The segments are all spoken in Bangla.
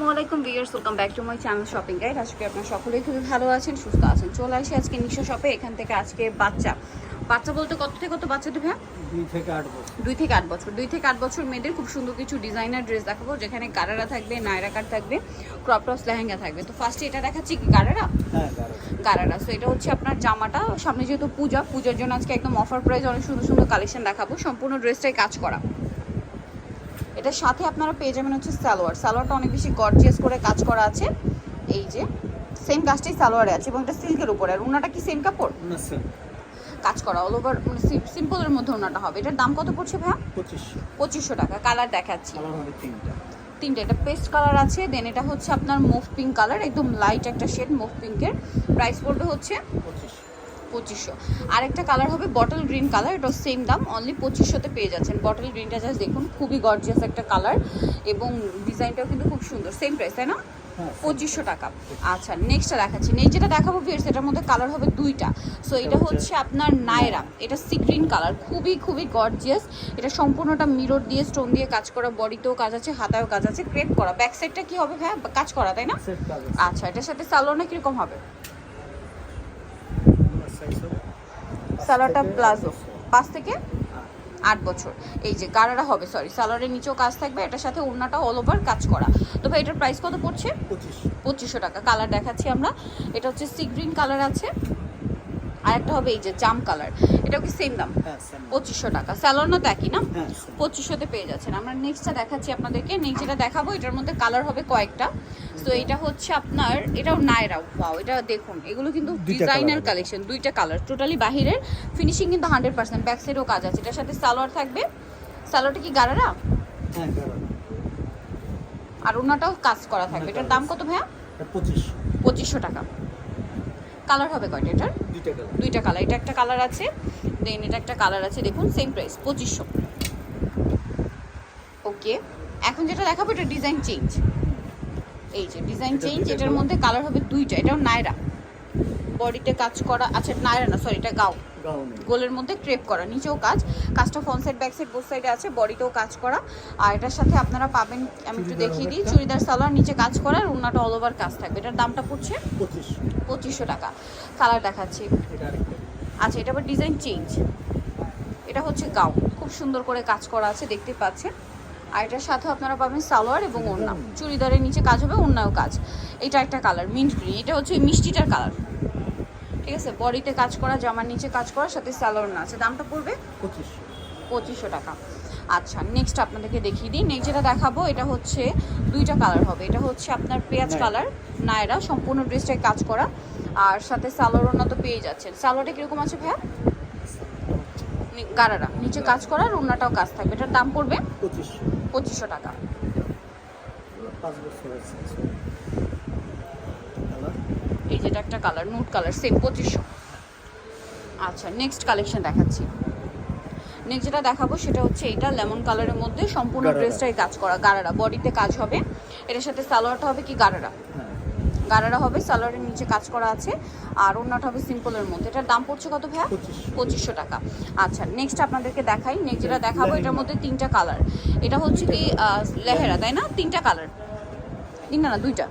আসসালামু আলাইকুম viewers welcome back to my channel shopping guide. আজকে আপনারা সকলেই খুবই ভালো আছেন সুস্থ আছেন। চলে আসি আজকে নিশো শপে এখান থেকে আজকে বাচ্চা। বাচ্চা বলতে কত থেকে কত বাচ্চা দেবে দুই থেকে আট বছর। দুই থেকে আট বছর। দুই থেকে আট বছর মেয়েদের খুব সুন্দর কিছু ডিজাইনার ড্রেস দেখাবো যেখানে গারারা থাকবে নায়রা কাট থাকবে ক্রপ টপস লেহেঙ্গা থাকবে। তো ফার্স্টে এটা দেখাচ্ছি কি গারারা? হ্যাঁ গারো গারারা। সো এটা হচ্ছে আপনার জামাটা সামনে যেহেতু পূজা পূজার জন্য আজকে একদম অফার প্রাইস অনেক সুন্দর সুন্দর কালেকশন দেখাবো। সম্পূর্ণ ড্রেসটাই কাজ করা। এটার সাথে আপনারা পেয়ে যাবেন হচ্ছে সালোয়ার। সালোয়ারটা অনেক বেশি গর্জিয়াস করে কাজ করা আছে। এই যে সেম কাজটাই সালোয়ারে আছে এবং এটা সিল্কের উপরে। আর উনাটা কি সেম কাপড়? কাজ করা অল ওভার মানে সিম্পলের মধ্যে ওনাটা হবে। এটার দাম কত পড়ছে ভাইয়া? পঁচিশশো। পঁচিশশো টাকা। কালার দেখাচ্ছি। তিনটা। তিনটে। এটা পেস্ট কালার আছে। দেন এটা হচ্ছে আপনার মুভ পিঙ্ক কালার একদম লাইট একটা শেড মুভ পিঙ্কের প্রাইস পড়বে হচ্ছে পঁচিশশো। পঁচিশশো। আরেকটা কালার হবে বটল গ্রিন কালার এটা সেম দাম অনলি পঁচিশশোতে পেয়ে যাচ্ছেন। বটল গ্রিনটা জাস্ট দেখুন খুবই গর্জিয়াস একটা কালার এবং ডিজাইনটাও কিন্তু খুব সুন্দর সেম প্রাইস তাই না? হ্যাঁ পঁচিশশো টাকা। আচ্ছা নেক্সটটা দেখাচ্ছি। নেক্সট যেটা দেখাবো ভিয়ার্স এটার মধ্যে কালার হবে দুইটা। সো এটা হচ্ছে আপনার নায়রা এটা সি গ্রিন কালার খুবই খুবই গর্জিয়াস এটা সম্পূর্ণটা মিরর দিয়ে স্টোন দিয়ে কাজ করা বডিতেও কাজ আছে হাতায়ও কাজ আছে ক্রেপ করা। ব্যাক সাইডটা কি হবে হ্যাঁ কাজ করা তাই না? আচ্ছা এটার সাথে সালোয়ারটা কীরকম হবে? সালোয়ারটা প্লাজো। পাঁচ থেকে। আট বছর। এই যে গারারা হবে সরি সালোয়ারের নিচেও কাজ থাকবে এটার সাথে ওড়নাটা অল ওভার কাজ করা। তো ভাই এটার প্রাইস কত পড়ছে? পঁচিশশো টাকা। কালার দেখাচ্ছি আমরা। এটা হচ্ছে সি গ্রিন কালার আছে। আর একটা হবে এই যে জাম কালার। এটাও কি সেম দাম? হ্যাঁ পঁচিশশো টাকা। স্যালোর না তো একই না? হ্যাঁ পঁচিশশোতে পেয়ে যাচ্ছেন। আমরা নেক্সটটা দেখাচ্ছি আপনাদেরকে। নেক্সট যেটা দেখাবো এটার মধ্যে কালার হবে কয়েকটা। তো এটা হচ্ছে আপনার এটাও নায়রা ওয়াও এটা দেখুন এগুলো কিন্তু ডিজাইনার কালেকশন দুইটা কালার টোটালি বাহিরের। ফিনিশিং কিন্তু হান্ড্রেড পার্সেন্ট ব্যাক সাইডেও কাজ আছে। এটার সাথে সালোয়ার থাকবে। সালোয়ারটা কি গারারা? হ্যাঁ আর ওনাটাও কাজ করা থাকবে। এটার দাম কত ভাইয়া? পঁচিশশো টাকা। কালার হবে কয়টা এটার? দুইটা কালার। দুইটা কালার। এটা একটা কালার আছে দেন এটা একটা কালার আছে দেখুন সেম প্রাইস পঁচিশশো। ওকে এখন যেটা দেখাবো এটা ডিজাইন চেঞ্জ এই যে ডিজাইন চেঞ্জ এটার মধ্যে কালার হবে দুইটা এটাও নায়রা। বডিতে কাজ করা আচ্ছা নায়রা না সরি এটা গাও। গাউনে গোলের মধ্যে ক্রেপ করা নিচেও কাজ। কাজটা front side back side both সাইডে আছে বডিতেও কাজ করা। আর এটার সাথে আপনারা পাবেন আমি একটু দেখিয়ে দিই চুড়িদার সালোয়ার নিচে কাজ করা আর ওনাটা অল ওভার কাজ থাকবে। এটার দামটা পড়ছে? পঁচিশশো। পঁচিশশো টাকা। কালার দেখাচ্ছি। আচ্ছা এটা আবার ডিজাইন চেঞ্জ এটা হচ্ছে গাউন খুব সুন্দর করে কাজ করা আছে দেখতে পাচ্ছেন। আর এটার সাথে আপনারা পাবেন সালোয়ার এবং ওড়না। চুড়িদারের নিচে কাজ হবে ওড়নাও কাজ। এটা একটা কালার মিন্ট গ্রিন এটা হচ্ছে মিষ্টিটার কালার ঠিক আছে বডিতে কাজ করা জামার নিচে কাজ করা সাথে সালোয়ার না আছে দামটা পড়বে? পঁচিশশো। পঁচিশশো টাকা। আচ্ছা নেক্সট আপনাদেরকে দেখিয়ে দিই। নেক্সট যেটা দেখাবো এটা হচ্ছে দুইটা কালার হবে। এটা হচ্ছে আপনার পেঁয়াজ কালার নায়রা সম্পূর্ণ ড্রেসটায় কাজ করা। আর সাথে সালোয়ার ওড়না তো পেয়ে যাচ্ছেন। সালোয়ারটা কীরকম আছে ভাইয়া? নি- গারারা। নিচে কাজ করা আর ওড়নাটাও কাজ থাকবে। এটার দাম পড়বে? পঁচিশশো। পঁচিশশো টাকা পাঁচ বছরের সাইজ কালার এই যেটা একটা কালার নুট কালার সেম পঁচিশশো আচ্ছা নেক্সট কালেকশন দেখাচ্ছি। নেক্সট যেটা দেখাবো সেটা হচ্ছে এটা লেমন কালারের মধ্যে সম্পূর্ণ ড্রেসটাই কাজ করা গারারা। বডিতে কাজ হবে। এটার সাথে সালোয়ারটা হবে কি? গারারা। গারারা হবে সালোয়ারের নিচে কাজ করা আছে। আর ওড়নাটা হবে সিম্পলের মধ্যে। এটার দাম পড়ছে কত ভাইয়া? পঁচিশশো। পঁচিশশো টাকা। আচ্ছা নেক্সট আপনাদেরকে দেখাই। নেক্সট যেটা দেখাবো এটার মধ্যে তিনটা কালার এটা হচ্ছে কি লেহেরা তাই না? তিনটা কালার তিনটা না দুইটা?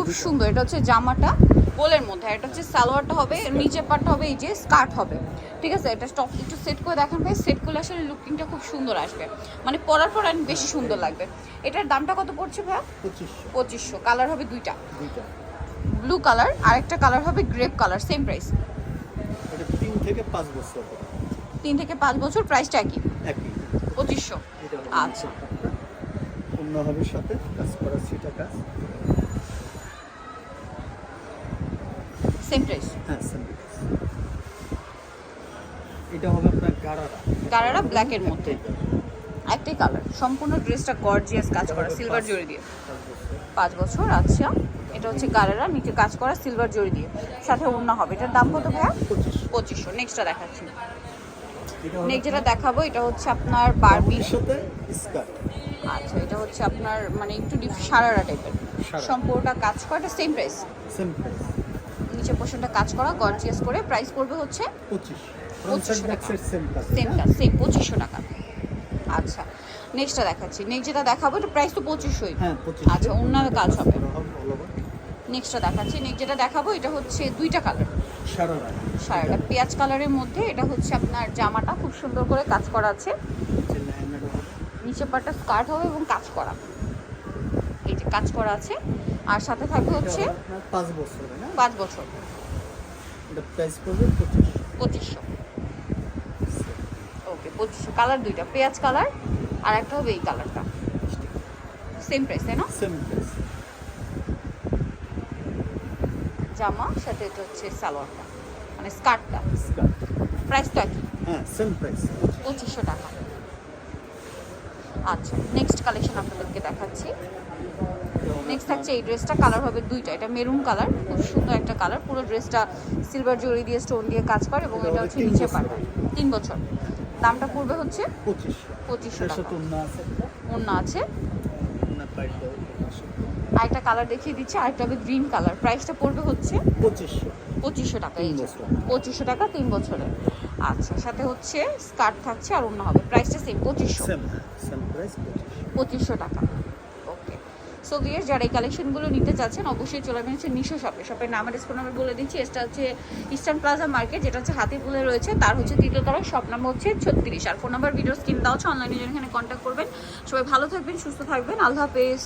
খুব সুন্দর। এটা হচ্ছে জামাটা গোলের মধ্যে। এটা হচ্ছে সালোয়ারটা হবে নিচের পাটটা হবে এই যে স্কার্ট হবে। ঠিক আছে? এটা স্টক একটু সেট করে দেখান ভাই। সেট করলে আসলে লুকিংটা খুব সুন্দর আসবে। মানে পরার পর আর বেশি সুন্দর লাগবে। এটার দামটা কত পড়ছে ভাইয়া পঁচিশশো। পঁচিশশো। কালার হবে দুইটা। দুইটা। ব্লু কালার আরেকটা কালার হবে গ্রেপ কালার সেম প্রাইস এটা তিন থেকে পাঁচ বছর তিন থেকে পাঁচ বছর প্রাইসটা একই। একই। পঁচিশশো। আচ্ছা। অন্য হবে সাথে। কাজ করা সেটা কাজ। সেম প্রাইস হ্যাঁ সেম এটা হবে আপনার গারারা। গারারা ব্ল্যাকের মধ্যে। একটাই কালার সম্পূর্ণ ড্রেসটা গর্জিয়াস কাজ করা সিলভার জড়ি দিয়ে। পাঁচ বছর আচ্ছা। এটা হচ্ছে গারারা নিচে কাজ করা সিলভার জড়ি দিয়ে। সাথে ওড়না হবে। এটার দাম কত ভাইয়া? পঁচিশশো। নেক্সটটা দেখাচ্ছি। নেক্সট যেটা দেখাবো এটা হচ্ছে আপনার বারবি বারবির সাথে স্কার্ট আচ্ছা এটা হচ্ছে আপনার মানে একটু সারারা টাইপের সম্পূর্ণটা কাজ করা এটা সেম প্রাইস সেম প্রাইস নিচে পোর্শনটা কাজ করা গর্জিয়াস করে প্রাইস পড়বে হচ্ছে পঁচিশ। ফ্রন্ট সাইড 2500 ব্যাক টাকা। সেম পঁচিশশো টাকা। আচ্ছা নেক্সটটা দেখাচ্ছি। নেক্সট যেটা দেখাবো এটা প্রাইস তো পঁচিশশোই। হ্যাঁ আচ্ছা, ওনার কাজ হবে। নেক্সটটা দেখাচ্ছি। নেক্সট যেটা দেখাবো এটা হচ্ছে দুইটা কালার সারা রাত শাড়িটা পেঁয়াজ কালারের মধ্যে এটা হচ্ছে আপনার জামাটা খুব সুন্দর করে কাজ করা আছে। নিচে পাটটা স্কার্ট হবে এবং কাজ করা। এই যে কাজ করা আছে। আর সাথে থাকবে হচ্ছে পাঁচ বছর না? পাঁচ বছর। এটা প্রাইস পড়বে পঁচিশ পঁচিশশো। ওকে পঁচিশশো। কালার দুইটা পেঁয়াজ কালার আর একটা হবে এই কালারটা সেম প্রাইস তাই না? সেম প্রাইস জামা সাথে এটা হচ্ছে সালোয়ারটা মানে স্কার্টটা স্কার্ট প্রাইস তো একই হ্যাঁ সেম প্রাইস পঁচিশশো টাকা। আচ্ছা নেক্সট কালেকশন আপনাদেরকে দেখাচ্ছি। নেক্সট থাকছে এই ড্রেসটা কালার হবে দুইটা। এটা মেরুন কালার খুব সুন্দর একটা কালার পুরো ড্রেসটা সিলভার জরি দিয়ে স্টোন দিয়ে কাজ করে এবং এটা হচ্ছে নিচে। পাটা। তিন বছর। দামটা পড়বে হচ্ছে পঁচিশশো টাকা। আছে। অন্য আছে। আরেকটা কালার দেখিয়ে দিচ্ছি আরেকটা হবে গ্রিন কালার প্রাইসটা পড়বে হচ্ছে পঁচিশশো। পঁচিশশো টাকা এই যে। পঁচিশশো টাকা তিন বছরের। আচ্ছা সাথে হচ্ছে স্কার্ট থাকছে আর অন্য হবে। প্রাইসটা সেম পঁচিশশো। প্রাইস পঁচিশশো। পঁচিশশো টাকা। ওকে সো ভিয়ার যারা এই কালেকশনগুলো নিতে চাচ্ছেন অবশ্যই চলে আসবেন হচ্ছে নিশো শপে শপের নাম আর ডিসকাউন্ট নাম্বার বলে দিচ্ছি। এটা হচ্ছে ইস্টার্ন প্লাজা মার্কেট যেটা হচ্ছে হাতিপুলে রয়েছে। তার হচ্ছে তৃতীয় তলায় শপ নাম্বার হচ্ছে ছত্রিশ। আর ফোন নাম্বার ভিডিও স্ক্রিন দেওয়া হচ্ছে অনলাইনে জন্য এখানে কন্ট্যাক্ট করবেন। সবাই ভালো থাকবেন সুস্থ থাকবেন। আল্লাহ হাফেজ।